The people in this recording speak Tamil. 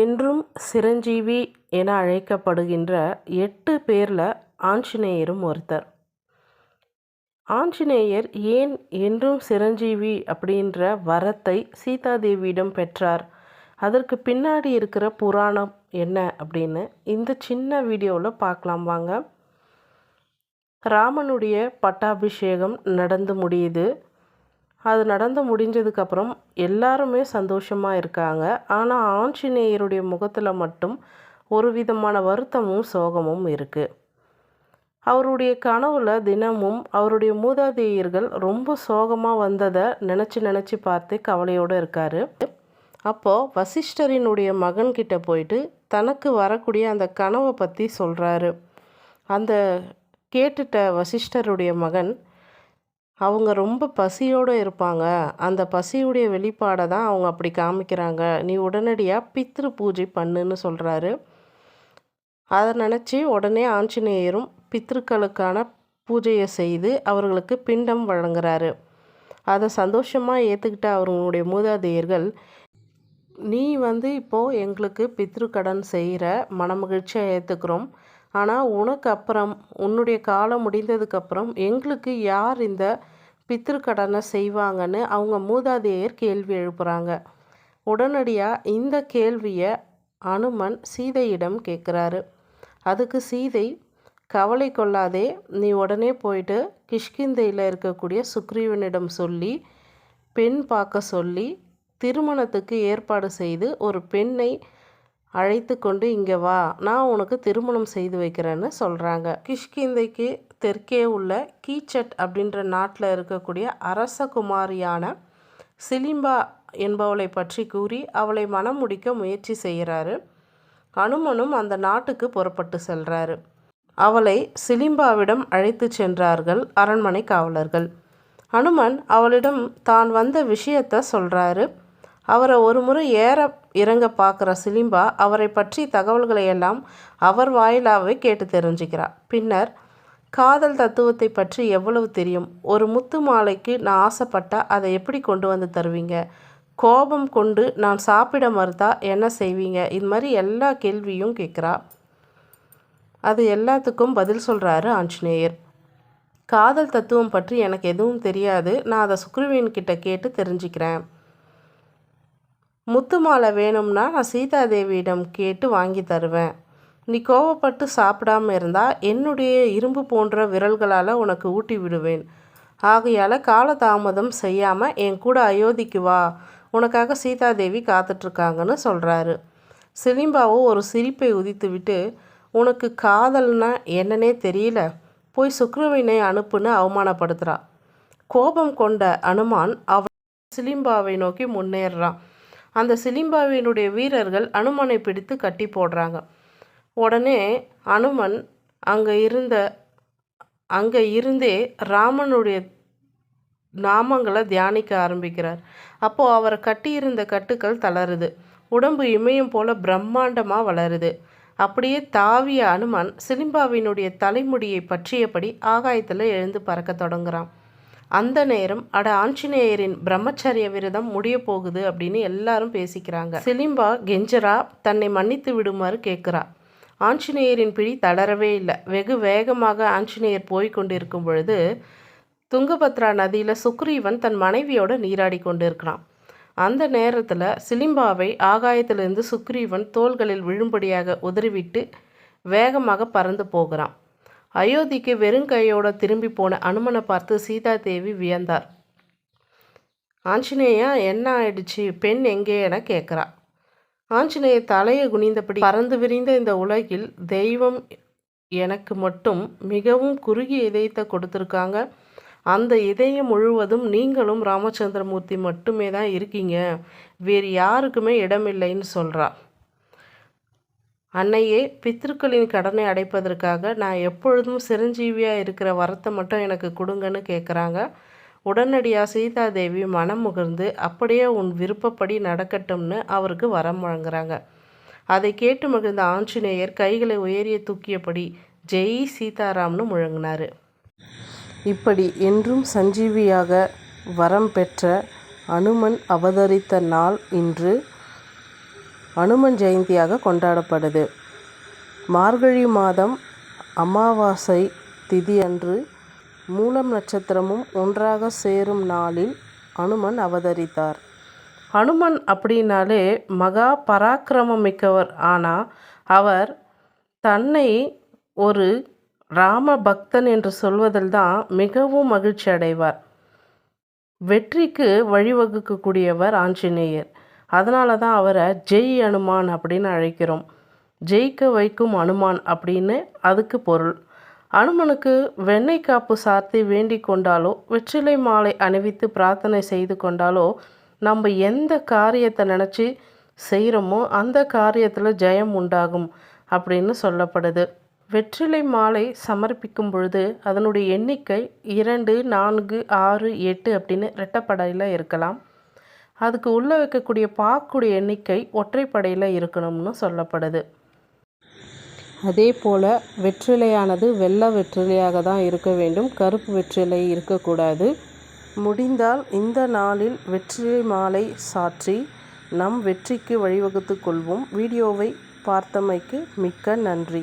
என்றும் சிரஞ்சீவி என அழைக்கப்படுகின்ற எட்டு பேரில் ஆஞ்சநேயரும் ஒருத்தர். ஆஞ்சநேயர் ஏன் என்றும் சிரஞ்சீவி அப்படின்ற வரத்தை சீதாதேவியிடம் பெற்றார். அதற்கு பின்னாடி இருக்கிற புராணம் என்ன அப்படின்னு இந்த சின்ன வீடியோவில் பார்க்கலாம் வாங்க. ராமனுடைய பட்டாபிஷேகம் நடந்து முடியுது. அது நடந்து முடிஞ்சதுக்கப்புறம் எல்லாருமே சந்தோஷமாக இருக்காங்க. ஆனால் ஆஞ்சநேயருடைய முகத்தில் மட்டும் ஒரு விதமான வருத்தமும் சோகமும் இருக்குது அவருடைய கனவுல தினமும் அவருடைய மூதாதையர்கள் ரொம்ப சோகமாக வந்ததை நினச்சி நினச்சி பார்த்து கவலையோடு இருக்கார். அப்போது வசிஷ்டரினுடைய மகன்கிட்ட போயிட்டு தனக்கு வரக்கூடிய அந்த கனவை பற்றி சொல்கிறாரு அந்த கேட்டுட்ட வசிஷ்டருடைய மகன் அவங்க ரொம்ப பசியோடு இருப்பாங்க. அந்த பசியுடைய வெளிப்பாடை தான் அவங்க அப்படி காமிக்கிறாங்க. நீ உடனடியாக பித்ரு பூஜை பண்ணுன்னு சொல்கிறாரு அதை நினச்சி உடனே ஆஞ்சநேயரும் பித்ருக்களுக்கான பூஜையை செய்து அவர்களுக்கு பிண்டம் வழங்குறாரு. அதை சந்தோஷமாக ஏற்றுக்கிட்ட அவர்களுடைய மூதாதையர்கள் நீ வந்து இப்போது எங்களுக்கு பித்ரு கடன் செய்கிற மனமகிழ்ச்சியாக ஏற்றுக்கிறோம் ஆனால் உனக்கு அப்புறம் உன்னுடைய காலம் முடிந்ததுக்கப்புறம் எங்களுக்கு யார் இந்த பித்திருக்கடனை செய்வாங்கன்னு அவங்க மூதாதையர் கேள்வி எழுப்புகிறாங்க உடனடியாக இந்த கேள்வியை அனுமன் சீதையிடம் கேட்குறாரு. அதுக்கு சீதை கவலை கொள்ளாதே நீ உடனே போயிட்டு கிஷ்கிந்தையில் இருக்கக்கூடிய சுக்ரீவனிடம் சொல்லி பெண் பார்க்க சொல்லி திருமணத்துக்கு ஏற்பாடு செய்து ஒரு பெண்ணை அழைத்து கொண்டு இங்கே வா நான் உனக்கு திருமணம் செய்து வைக்கிறேன்னு சொல்கிறாங்க கிஷ்கிந்தைக்கு தெற்கே உள்ள கீச்சட் அப்படின்ற நாட்டில் இருக்கக்கூடிய அரசகுமாரியான சிலிம்பா என்பவளை பற்றி கூறி அவளை மனம் முடிக்க முயற்சி செய்கிறாரு. அனுமனும் அந்த நாட்டுக்கு புறப்பட்டு செல்கிறாரு அவளை சிலிம்பாவிடம் அழைத்து சென்றார்கள் அரண்மனை காவலர்கள். அனுமன் அவளிடம் தான் வந்த விஷயத்த சொல்கிறாரு அவரை ஒரு முறை ஏற இறங்க பார்க்குற சிலிம்பா அவரை பற்றி தகவல்களை எல்லாம் அவர் வாயிலாகவே கேட்டு தெரிஞ்சுக்கிறார். பின்னர் காதல் தத்துவத்தை பற்றி எவ்வளவு தெரியும்? ஒரு முத்து மாலைக்கு நான் ஆசைப்பட்டால் அதை எப்படி கொண்டு வந்து தருவீங்க? கோபம் கொண்டு நான் சாப்பிட மறுத்தா என்ன செய்வீங்க? இது மாதிரி எல்லா கேள்வியும் கேட்குறா அது எல்லாத்துக்கும் பதில் சொல்கிறாரு ஆஞ்சநேயர். காதல் தத்துவம் பற்றி எனக்கு எதுவும் தெரியாது. நான் அதை சுக்ரீவன் கிட்ட கேட்டு தெரிஞ்சுக்கிறேன். முத்து மாலை வேணும்னா நான் சீதாதேவியிடம் கேட்டு வாங்கி தருவேன். நீ கோவப்பட்டு சாப்பிடாம இருந்தால் என்னுடைய இரும்பு போன்ற விரல்களால் உனக்கு ஊட்டி விடுவேன். ஆகையால் காலதாமதம் செய்யாமல் என் கூட அயோத்திக்கு வா. உனக்காக சீதாதேவி காத்துட்ருக்காங்கன்னு சொல்கிறாரு சிலிம்பாவோ ஒரு சிரிப்பை உதித்துவிட்டு உனக்கு காதல்னா என்னன்னே தெரியல. போய் சுக்ருவினை அனுப்புன்னு அவமானப்படுத்துகிறா கோபம் கொண்ட அனுமான் அவ சிலிம்பாவை நோக்கி முன்னேறான் அந்த சிலிம்பாவினுடைய வீரர்கள் அனுமனை பிடித்து கட்டி போடுறாங்க. உடனே அனுமன் அங்கே இருந்த அங்கே இருந்தே ராமனுடைய நாமங்களை தியானிக்க ஆரம்பிக்கிறார். அப்போது அவரை கட்டியிருந்த கட்டுக்கள் தளருது. உடம்பு இமயம் போல பிரம்மாண்டமாக வளருது. அப்படியே தாவிய அனுமன் சிலிம்பாவினுடைய தலைமுடியை பற்றியபடி ஆகாயத்தில் எழுந்து பறக்க தொடங்குறான். அந்த நேரம் அட ஆஞ்சநேயரின் பிரம்மச்சரிய விரதம் முடிய போகுது அப்படின்னு எல்லாரும் பேசிக்கிறாங்க. சிலிம்பா கெஞ்சரா தன்னை மன்னித்து விடுமாறு கேட்குறா. ஆஞ்சநேயரின் பிடி தளரவே இல்லை. வெகு வேகமாக ஆஞ்சநேயர் போய் கொண்டிருக்கும் பொழுது துங்கபத்ரா நதியில் சுக்ரீவன் தன் மனைவியோட நீராடி கொண்டிருக்கிறான். அந்த நேரத்தில் சிலிம்பாவை ஆகாயத்திலிருந்து சுக்ரீவன் தோள்களில் விழும்படியாக உதறிவிட்டு வேகமாக பறந்து போகிறான். அயோத்திக்கு வெறுங்கையோட திரும்பி போன அனுமனை பார்த்து சீதா தேவி வியந்தார். ஆஞ்சநேயா என்ன ஆயிடுச்சு? பெண் எங்கே? என கேட்குறா ஆஞ்சநேய தலையை குனிந்தபடி பறந்து விரிந்த இந்த உலகில் தெய்வம் எனக்கு மட்டும் மிகவும் குறுகிய இதயத்தை கொடுத்துருக்காங்க. அந்த இதயம் முழுவதும் நீங்களும் ராமச்சந்திரமூர்த்தி மட்டுமே தான் இருக்கீங்க. வேறு யாருக்குமே இடமில்லைன்னு சொல்கிறா அன்னையே பித்திருக்களின் கடனை அடைப்பதற்காக நான் எப்பொழுதும் சிரஞ்சீவியாக இருக்கிற வரத்தை மட்டும் எனக்கு கொடுங்கன்னு கேட்குறாங்க உடனடியாக சீதாதேவி மனம் முகர்ந்து அப்படியே உன் விருப்பப்படி நடக்கட்டும்னு அவருக்கு வரம் வழங்குறாங்க. அதை கேட்டு மகிழ்ந்த ஆஞ்சநேயர் கைகளை உயரிய தூக்கியபடி ஜெய் சீதாராம்னு முழங்கினார். இப்படி என்றும் சஞ்சீவியாக வரம் பெற்ற அனுமன் அவதரித்த நாள் இன்று அனுமன் ஜெயந்தியாக கொண்டாடப்படுது. மார்கழி மாதம் அமாவாசை திதி அன்று மூலம் நட்சத்திரமும் ஒன்றாக சேரும் நாளில் அனுமன் அவதரித்தார். அனுமன் அப்படின்னாலே மகா பராக்கிரமம் மிக்கவர் ஆனால் அவர் தன்னை ஒரு ராம பக்தன் என்று சொல்வதில் தான் மிகவும் மகிழ்ச்சி அடைவார் வெற்றிக்கு வழிவகுக்கக்கூடியவர் ஆஞ்சநேயர். அதனால தான் அவரை ஜெய் அனுமான் அப்படின்னு அழைக்கிறோம். ஜெயிக்க வைக்கும் அனுமான் அப்படின்னு அதுக்கு பொருள். அனுமனுக்கு வெண்ணெய் காப்பு சாத்தி வேண்டி கொண்டாலோ வெற்றிலை மாலை அணிவித்து பிரார்த்தனை செய்து கொண்டாலோ நம்ம எந்த காரியத்தை நினச்சி செய்கிறோமோ அந்த காரியத்தில் ஜெயம் உண்டாகும் அப்படின்னு சொல்லப்படுது. வெற்றிலை மாலை சமர்ப்பிக்கும் பொழுது அதனுடைய எண்ணிக்கை இரண்டு நான்கு ஆறு எட்டு அப்படின்னு ரெட்டப்படையில் இருக்கலாம். அதுக்கு உள்ளே வைக்கக்கூடிய பாக்குடைய எண்ணிக்கை ஒற்றைப்படையில் இருக்கணும்னு சொல்லப்படுது. அதே போல் வெற்றிலையானது வெள்ளை வெற்றிலையாக தான் இருக்க வேண்டும். கருப்பு வெற்றிலை இருக்கக்கூடாது. முடிந்தால் இந்த நாளில் வெற்றிலை மாலை சாற்றி நம் வெற்றிக்கு வழிவகுத்து கொள்வோம். வீடியோவை பார்த்தமைக்கு மிக்க நன்றி.